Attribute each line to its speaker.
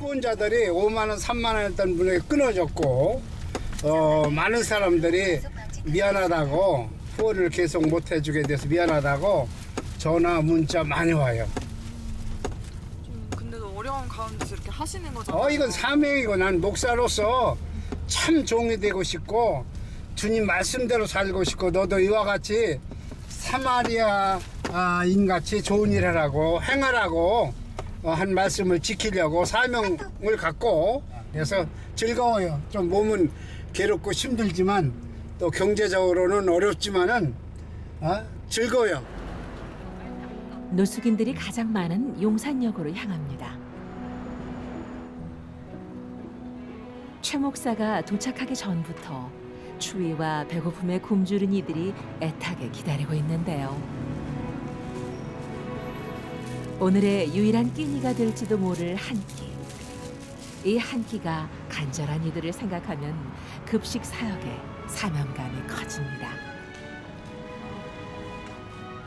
Speaker 1: 후원자들이 5만 원, 3만 원 했던 분에게 끊어졌고 어, 많은 사람들이 미안하다고 후원을 계속 못 해주게 돼서 미안하다고 전화 문자 많이 와요.
Speaker 2: 좀 근데도 어려운 가운데서 이렇게 하시는 거잖아요.
Speaker 1: 어 이건 사명이고 난 목사로서 참 종이 되고 싶고 주님 말씀대로 살고 싶고 너도 이와 같이 사마리아인 같이 좋은 일 하라고 행하라고 어, 한 말씀을 지키려고 사명을 갖고 그래서 즐거워요. 좀 몸은 괴롭고 힘들지만 또 경제적으로는 어렵지만은 어, 즐거워요.
Speaker 3: 노숙인들이 가장 많은 용산역으로 향합니다. 최 목사가 도착하기 전부터 추위와 배고픔에 굶주린 이들이 애타게 기다리고 있는데요. 오늘의 유일한 끼니가 될지도 모를 한 끼. 이 한 끼가 간절한 이들을 생각하면 급식 사역의 사명감이 커집니다.